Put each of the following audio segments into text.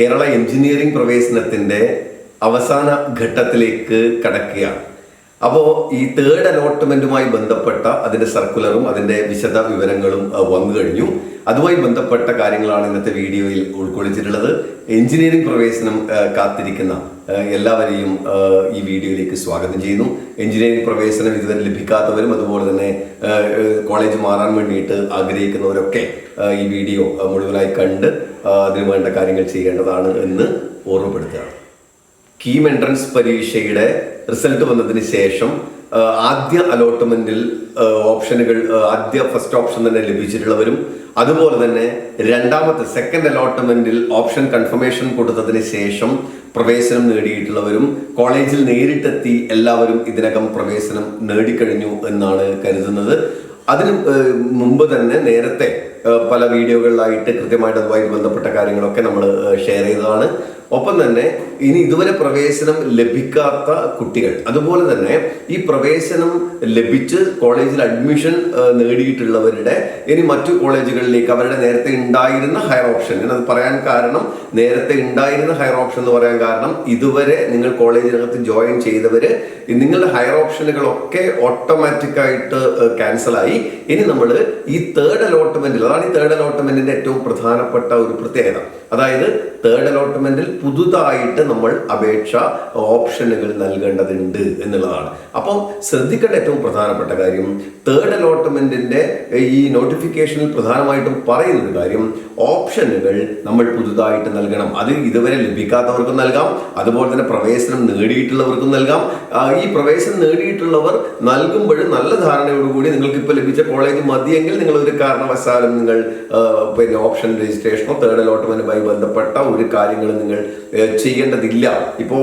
Kerala engineering പ്രവേശനത്തിന്റെ അവസാന ഘട്ടത്തിലേക്ക് കടക്കുകയാണ്. അപ്പോൾ ഈ തേർഡ് അലോട്ട്മെന്റുമായി ബന്ധപ്പെട്ട അതിന്റെ സർക്കുലറും അതിന്റെ വിശദ വിവരങ്ങളും വന്നു കഴിഞ്ഞു. അതുമായി ബന്ധപ്പെട്ട കാര്യങ്ങളാണ് ഇന്നത്തെ വീഡിയോയിൽ ഉൾക്കൊള്ളിച്ചിട്ടുള്ളത്. എഞ്ചിനീയറിംഗ് പ്രവേശനം കാത്തിരിക്കുന്ന എല്ലാവരെയും ഈ വീഡിയോയിലേക്ക് സ്വാഗതം ചെയ്യുന്നു. എഞ്ചിനീയറിംഗ് പ്രവേശനം ഇതുവരെ ലഭിക്കാത്തവരും അതുപോലെ തന്നെ കോളേജ് മാറാൻ വേണ്ടിയിട്ട് ആഗ്രഹിക്കുന്നവരൊക്കെ ഈ വീഡിയോ മുഴുവനായി കണ്ട് അതിന് വേണ്ട കാര്യങ്ങൾ ചെയ്യേണ്ടതാണ് എന്ന് ഓർമ്മപ്പെടുത്തുകയാണ് കീം എൻട്രൻസ് പരീക്ഷയുടെ റിസൾട്ട് വന്നതിന് ശേഷം ആദ്യ അലോട്ട്മെന്റിൽ ഓപ്ഷനുകൾ ആദ്യ ഫസ്റ്റ് ഓപ്ഷൻ തന്നെ ലഭിച്ചിട്ടുള്ളവരും അതുപോലെ തന്നെ രണ്ടാമത്തെ സെക്കൻഡ് അലോട്ട്മെന്റിൽ ഓപ്ഷൻ കൺഫർമേഷൻ കൊടുത്തതിന് ശേഷം പ്രവേശനം നേടിയിട്ടുള്ളവരും കോളേജിൽ നേരിട്ടെത്തി എല്ലാവരും ഇതിനകം പ്രവേശനം നേടിക്കഴിഞ്ഞു എന്നാണ് കരുതുന്നത്. അതിന് മുമ്പ് തന്നെ നേരത്തെ പല വീഡിയോകളിലായിട്ട് കൃത്യമായിട്ട് അതുമായി ബന്ധപ്പെട്ട കാര്യങ്ങളൊക്കെ നമ്മൾ ഷെയർ ചെയ്തതാണ്. ഒപ്പം തന്നെ ഇനി ഇതുവരെ പ്രവേശനം ലഭിക്കാത്ത കുട്ടികൾ അതുപോലെ തന്നെ ഈ പ്രവേശനം ലഭിച്ച് കോളേജിൽ അഡ്മിഷൻ നേടിയിട്ടുള്ളവരുടെ ഇനി മറ്റു കോളേജുകളിലേക്ക് അവരുടെ നേരത്തെ ഉണ്ടായിരുന്ന ഹയർ ഓപ്ഷൻ ഞാനത് പറയാൻ കാരണം നേരത്തെ ഉണ്ടായിരുന്ന ഹയർ ഓപ്ഷൻ എന്ന് പറയാൻ കാരണം ഇതുവരെ നിങ്ങൾ കോളേജിനകത്ത് ജോയിൻ ചെയ്തവർ നിങ്ങളുടെ ഹയർ ഓപ്ഷനുകളൊക്കെ ഓട്ടോമാറ്റിക്കായിട്ട് ക്യാൻസലായി ഇനി നമ്മൾ ഈ തേർഡ് അലോട്ട്മെന്റിൽ അതാണ് ഈ തേർഡ് അലോട്ട്മെന്റിന്റെ ഏറ്റവും പ്രധാനപ്പെട്ട ഒരു പ്രത്യേകത. അതായത് തേർഡ് അലോട്ട്മെന്റിൽ പുതുതായിട്ട് നമ്മൾ അപേക്ഷ ഓപ്ഷനുകൾ നൽകേണ്ടതുണ്ട് എന്നുള്ളതാണ്. അപ്പം ശ്രദ്ധിക്കേണ്ട ഏറ്റവും പ്രധാനപ്പെട്ട കാര്യം തേർഡ് അലോട്ട്മെന്റിന്റെ ഈ നോട്ടിഫിക്കേഷനിൽ പ്രധാനമായിട്ടും പറയുന്ന ഒരു കാര്യം ഓപ്ഷനുകൾ നമ്മൾ പുതുതായിട്ട് നൽകണം. അത് ഇതുവരെ ലഭിക്കാത്തവർക്കും നൽകാം അതുപോലെ തന്നെ പ്രവേശനം നേടിയിട്ടുള്ളവർക്കും നൽകാം. ഈ പ്രവേശനം നേടിയിട്ടുള്ളവർ നൽകുമ്പോൾ നല്ല ധാരണയോടുകൂടി നിങ്ങൾക്ക് ഇപ്പോൾ ലഭിച്ച കോളേജ് മതിയെങ്കിൽ നിങ്ങൾ ഒരു കാരണവശാലും നിങ്ങൾ പിന്നെ ഓപ്ഷൻ രജിസ്ട്രേഷനോ തേർഡ് അലോട്ട്മെന്റുമായി ബന്ധപ്പെട്ട ഒരു കാര്യങ്ങളും നിങ്ങൾ ചെയ്യേണ്ടതില്ല. ഇപ്പോൾ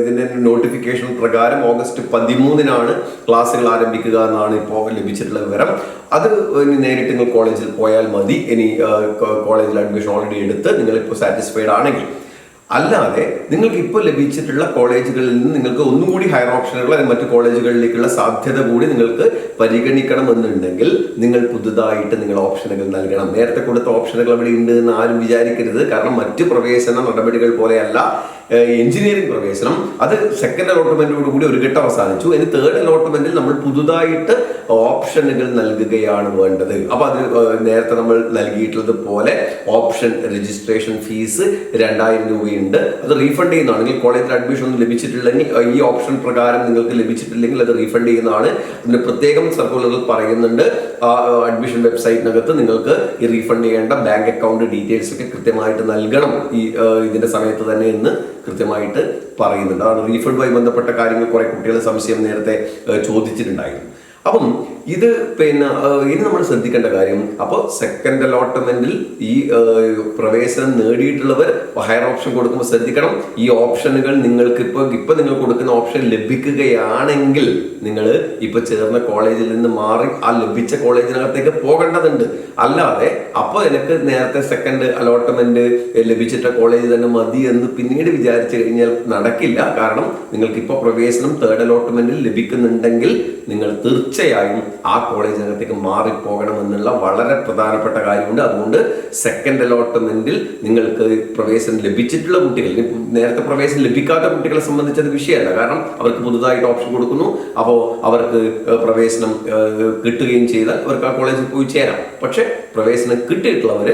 ഇതിന്റെ നോട്ടിഫിക്കേഷൻ പ്രകാരം ഓഗസ്റ്റ് പതിമൂന്നിനാണ് ക്ലാസ്സുകൾ ആരംഭിക്കുക എന്നാണ് ഇപ്പോൾ ലഭിച്ചിട്ടുള്ള വിവരം. അത് നേരിട്ട് നിങ്ങൾ കോളേജിൽ പോയാൽ മതി. ഇനി കോളേജിൽ അഡ്മിഷൻ ഓൾറെഡി എടുത്ത് നിങ്ങളിപ്പോൾ സാറ്റിസ്ഫൈഡ് ആണെങ്കിൽ. അല്ലാതെ നിങ്ങൾക്ക് ഇപ്പോൾ ലഭിച്ചിട്ടുള്ള കോളേജുകളിൽ നിന്ന് നിങ്ങൾക്ക് ഒന്നും കൂടി ഹയർ ഓപ്ഷനുകൾ അല്ലെങ്കിൽ മറ്റു കോളേജുകളിലേക്കുള്ള സാധ്യത കൂടി നിങ്ങൾക്ക് പരിഗണിക്കണം എന്നുണ്ടെങ്കിൽ നിങ്ങൾ പുതുതായിട്ട് നിങ്ങൾ ഓപ്ഷനുകൾ നൽകണം. നേരത്തെ കൊടുത്ത ഓപ്ഷനുകൾ അവിടെ ഉണ്ട് എന്ന് ആരും വിചാരിക്കരുത്. കാരണം മറ്റ് പ്രവേശന നടപടികൾ പോലെയല്ല എഞ്ചിനീയറിംഗ് പ്രവേശനം. അത് സെക്കൻഡ് അലോട്ട്മെന്റോട് കൂടി ഒരു ഘട്ടം അവസാനിച്ചു. ഇനി തേർഡ് അലോട്ട്മെന്റിൽ നമ്മൾ പുതുതായിട്ട് ഓപ്ഷനുകൾ നൽകുകയാണ് വേണ്ടത്. അപ്പൊ അത് നേരത്തെ നമ്മൾ നൽകിയിട്ടുള്ളത് പോലെ ഓപ്ഷൻ രജിസ്ട്രേഷൻ ഫീസ് രണ്ടായിരം രൂപയുണ്ട്. അത് റീഫണ്ട് ചെയ്യുന്നതാണ്. നിങ്ങൾ കോളേജിൽ അഡ്മിഷൻ ഒന്നും ലഭിച്ചിട്ടില്ലെങ്കിൽ ഈ ഓപ്ഷൻ പ്രകാരം നിങ്ങൾക്ക് ലഭിച്ചിട്ടില്ലെങ്കിൽ അത് റീഫണ്ട് ചെയ്യുന്നതാണ്. അതിന് പ്രത്യേകം സർക്കുലറിൽ പറയുന്നുണ്ട്. അഡ്മിഷൻ വെബ്സൈറ്റിനകത്ത് നിങ്ങൾക്ക് ഈ റീഫണ്ട് ചെയ്യേണ്ട ബാങ്ക് അക്കൗണ്ട് ഡീറ്റെയിൽസ് ഒക്കെ കൃത്യമായിട്ട് നൽകണം. ഈ ഇതിന്റെ സമയത്ത് തന്നെ എന്ന് കൃത്യമായിട്ട് പറയുന്നുണ്ട്. അതാണ് റീഫണ്ടുമായി ബന്ധപ്പെട്ട കാര്യങ്ങൾ കുറെ കുട്ടികൾ സംശയം നേരത്തെ ചോദിച്ചിട്ടുണ്ടായിരുന്നു. അപ്പം ഇത് പിന്നെ ഇനി നമ്മൾ ശ്രദ്ധിക്കേണ്ട കാര്യം അപ്പോൾ സെക്കൻഡ് അലോട്ട്മെന്റിൽ ഈ പ്രവേശനം നേടിയിട്ടുള്ളവർ ഹയർ ഓപ്ഷൻ കൊടുക്കുമ്പോൾ ശ്രദ്ധിക്കണം. ഈ ഓപ്ഷനുകൾ നിങ്ങൾക്ക് ഇപ്പോൾ ഇപ്പം നിങ്ങൾ കൊടുക്കുന്ന ഓപ്ഷൻ ലഭിക്കുകയാണെങ്കിൽ നിങ്ങൾ ഇപ്പോൾ ചേർന്ന കോളേജിൽ നിന്ന് മാറി ആ ലഭിച്ച കോളേജിനകത്തേക്ക് പോകേണ്ടതുണ്ട്. അല്ലാതെ അപ്പോൾ എനിക്ക് നേരത്തെ സെക്കൻഡ് അലോട്ട്മെന്റ് ലഭിച്ചിട്ട കോളേജ് തന്നെ മതി എന്ന് പിന്നീട് വിചാരിച്ചു കഴിഞ്ഞാൽ നടക്കില്ല. കാരണം നിങ്ങൾക്ക് ഇപ്പോൾ പ്രവേശനം തേർഡ് അലോട്ട്മെന്റിൽ ലഭിക്കുന്നുണ്ടെങ്കിൽ നിങ്ങൾ തീർച്ചയായും ആ കോളേജിനകത്തേക്ക് മാറിപ്പോകണമെന്നുള്ള വളരെ പ്രധാനപ്പെട്ട കാര്യമുണ്ട്. അതുകൊണ്ട് സെക്കൻഡ് അലോട്ട്മെന്റിൽ നിങ്ങൾക്ക് പ്രവേശനം ലഭിച്ചിട്ടുള്ള കുട്ടികൾ നേരത്തെ പ്രവേശനം ലഭിക്കാത്ത കുട്ടികളെ സംബന്ധിച്ചത് വിഷയമല്ല. കാരണം അവർക്ക് പുതുതായിട്ട് ഓപ്ഷൻ കൊടുക്കുന്നു. അപ്പോൾ അവർക്ക് പ്രവേശനം കിട്ടുകയും ചെയ്താൽ അവർക്ക് ആ കോളേജിൽ പോയി ചേരാം. പക്ഷേ പ്രവേശനം കിട്ടിയിട്ടുള്ളവർ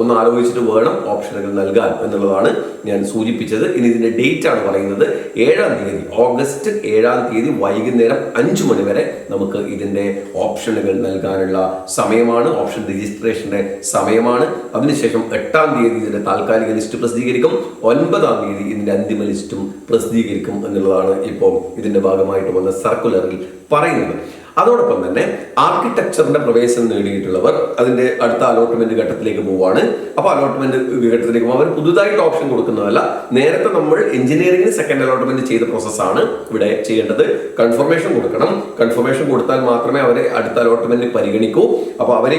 ഒന്ന് ആലോചിച്ചിട്ട് വേണം ഓപ്ഷനുകൾ നൽകാൻ എന്നുള്ളതാണ് ഞാൻ സൂചിപ്പിച്ചത്. ഇനി ഇതിന്റെ ഡേറ്റ് ആണ് പറയുന്നത്. ഏഴാം തീയതി ഓഗസ്റ്റ് ഏഴാം തീയതി വൈകുന്നേരം അഞ്ചു മണി വരെ നമുക്ക് ഇതിന്റെ ഓപ്ഷനുകൾ നൽകാനുള്ള സമയമാണ്. ഓപ്ഷൻ രജിസ്ട്രേഷന്റെ സമയമാണ്. അതിനുശേഷം എട്ടാം തീയതി ഇതിന്റെ താൽക്കാലിക ലിസ്റ്റ് പ്രസിദ്ധീകരിക്കും. ഒൻപതാം തീയതി ഇതിന്റെ അന്തിമ ലിസ്റ്റും പ്രസിദ്ധീകരിക്കും എന്നുള്ളതാണ് ഇപ്പോൾ ഇതിന്റെ ഭാഗമായിട്ട് വന്ന സർക്കുലറിൽ പറയുന്നത്. അതോടൊപ്പം തന്നെ ആർക്കിടെക്ചറിന്റെ പ്രവേശനം നേടിയിട്ടുള്ളവർ അതിന്റെ അടുത്ത അലോട്ട്മെന്റ് ഘട്ടത്തിലേക്ക് പോവാണ്. അപ്പോൾ അലോട്ട്മെന്റ് ഘട്ടത്തിലേക്ക് പോകും അവർ പുതുതായിട്ട് ഓപ്ഷൻ കൊടുക്കുന്നതല്ല നേരത്തെ നമ്മൾ എഞ്ചിനീയറിംഗിന് സെക്കൻഡ് അലോട്ട്മെന്റ് ചെയ്ത പ്രോസസ്സാണ് ഇവിടെ ചെയ്യേണ്ടത്. കൺഫർമേഷൻ കൊടുക്കണം. കൺഫർമേഷൻ കൊടുത്താൽ മാത്രമേ അവരെ അടുത്ത അലോട്ട്മെന്റ് പരിഗണിക്കൂ. അപ്പോൾ അവർ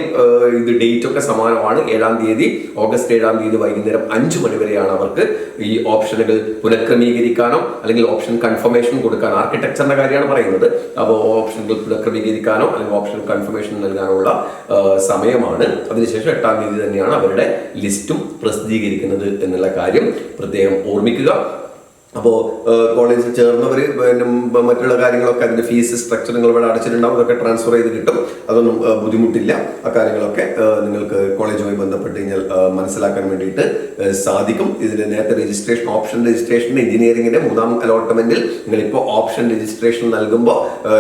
ഇത് ഡേറ്റ് ഒക്കെ സമാനമാണ്. ഏഴാം തീയതി ഓഗസ്റ്റ് ഏഴാം തീയതി വൈകുന്നേരം അഞ്ചു മണി വരെയാണ് അവർക്ക് ഈ ഓപ്ഷനുകൾ പുനഃക്രമീകരിക്കാനോ അല്ലെങ്കിൽ ഓപ്ഷൻ കൺഫർമേഷൻ കൊടുക്കാൻ ആർക്കിടെക്ചറിന്റെ കാര്യമാണ് പറയുന്നത്. അപ്പോൾ ഓപ്ഷനുകൾ ക്രമീകരിക്കാനോ അല്ലെങ്കിൽ ഓപ്ഷൻ കൺഫർമേഷൻ നൽകാനോ ഉള്ള സമയമാണ്. അതിനുശേഷം എട്ടാം തീയതി തന്നെയാണ് അവരുടെ ലിസ്റ്റും പ്രസിദ്ധീകരിക്കുന്നത് എന്നുള്ള കാര്യം പ്രത്യേകം ഓർമ്മിക്കുക. അപ്പോൾ കോളേജിൽ ചേർന്നവർ പിന്നെ മറ്റുള്ള കാര്യങ്ങളൊക്കെ അതിന്റെ ഫീസ് സ്ട്രക്ചർ നിങ്ങൾ ഇവിടെ അടച്ചിട്ടുണ്ടാവും അതൊക്കെ ട്രാൻസ്ഫർ ചെയ്ത് കിട്ടും. അതൊന്നും ബുദ്ധിമുട്ടില്ല. ആ കാര്യങ്ങളൊക്കെ നിങ്ങൾക്ക് കോളേജുമായി ബന്ധപ്പെട്ട് കഴിഞ്ഞാൽ മനസ്സിലാക്കാൻ വേണ്ടിയിട്ട് സാധിക്കും. ഇതിന് നേരത്തെ രജിസ്ട്രേഷൻ ഓപ്ഷൻ രജിസ്ട്രേഷൻ എഞ്ചിനീയറിംഗിന്റെ മൂന്നാം അലോട്ട്മെന്റിൽ നിങ്ങളിപ്പോൾ ഓപ്ഷൻ രജിസ്ട്രേഷൻ നൽകുമ്പോൾ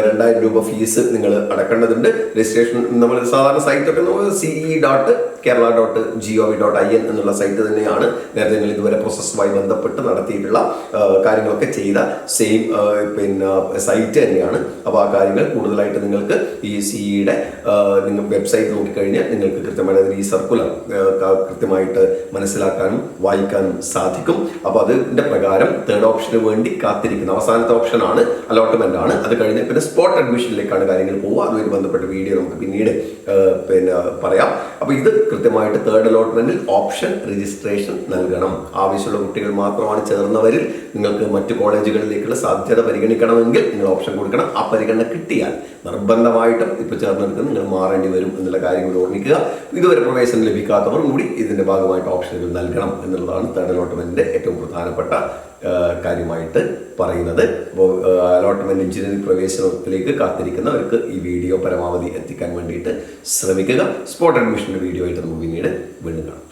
രണ്ടായിരം രൂപ ഫീസ് നിങ്ങൾ അടക്കേണ്ടതുണ്ട്. രജിസ്ട്രേഷൻ നമ്മൾ സാധാരണ സൈറ്റൊക്കെ നോക്കുക CE dot Kerala dot G O V dot I N എന്നുള്ള സൈറ്റ് തന്നെയാണ്. നേരത്തെ നിങ്ങൾ ഇതുവരെ പ്രോസസ്സുമായി ബന്ധപ്പെട്ട് നടത്തിയിട്ടുള്ള കാര്യങ്ങളൊക്കെ ചെയ്ത സെയിം പിന്നെ സൈറ്റ് തന്നെയാണ്. അപ്പോൾ ആ കാര്യങ്ങൾ കൂടുതലായിട്ട് നിങ്ങൾക്ക് ഈ സിഇയുടെ നിങ്ങൾ വെബ്സൈറ്റ് നോക്കിക്കഴിഞ്ഞാൽ നിങ്ങൾക്ക് കൃത്യമായിട്ട് ഈ സർക്കുലർ കൃത്യമായിട്ട് മനസ്സിലാക്കാനും വായിക്കാനും സാധിക്കും. അപ്പോൾ അതിന്റെ പ്രകാരം തേർഡ് ഓപ്ഷന് വേണ്ടി കാത്തിരിക്കുന്ന. അവസാനത്തെ ഓപ്ഷനാണ് അലോട്ട്മെന്റ് ആണ്. അത് കഴിഞ്ഞ് പിന്നെ സ്പോട്ട് അഡ്മിഷനിലേക്കാണ് കാര്യങ്ങൾ പോവുക. അതുമായി ബന്ധപ്പെട്ട വീഡിയോ നമുക്ക് പിന്നീട് പിന്നെ പറയാം. അപ്പോൾ ഇത് കൃത്യമായിട്ട് തേർഡ് അലോട്ട്മെന്റിൽ ഓപ്ഷൻ രജിസ്ട്രേഷൻ നൽകണം. ആവശ്യമുള്ള കുട്ടികൾ മാത്രമാണ് ചേർന്നവരിൽ. നിങ്ങൾക്ക് മറ്റ് കോളേജുകളിലേക്കുള്ള സാധ്യത പരിഗണിക്കണമെങ്കിൽ നിങ്ങൾ ഓപ്ഷൻ കൊടുക്കണം. ആ പരിഗണന കിട്ടിയാൽ നിർബന്ധമായിട്ടും ഇപ്പോൾ ചേർന്നെടുക്കുന്ന നിങ്ങൾ മാറേണ്ടി വരും എന്നുള്ള കാര്യം കൂടി ഓർമ്മിക്കുക. ഇതുവരെ പ്രവേശനം ലഭിക്കാത്തവർ കൂടി ഇതിന്റെ ഭാഗമായിട്ട് ഓപ്ഷനുകൾ നൽകണം എന്നുള്ളതാണ് തേർഡ് അലോട്ട്മെന്റിന്റെ ഏറ്റവും പ്രധാനപ്പെട്ട കാര്യമായിട്ട് പറയുന്നത്. അപ്പോൾ അലോട്ട്മെന്റ് എഞ്ചിനീയറിംഗ് പ്രവേശനത്തിലേക്ക് കാത്തിരിക്കുന്നവർക്ക് ഈ വീഡിയോ പരമാവധി എത്തിക്കാൻ വേണ്ടിയിട്ട് ശ്രമിക്കുക. സ്പോട്ട് അഡ്മിഷന്റെ വീഡിയോ ആയിട്ട് നമുക്ക് പിന്നീട് വീണ്ടും കാണാം.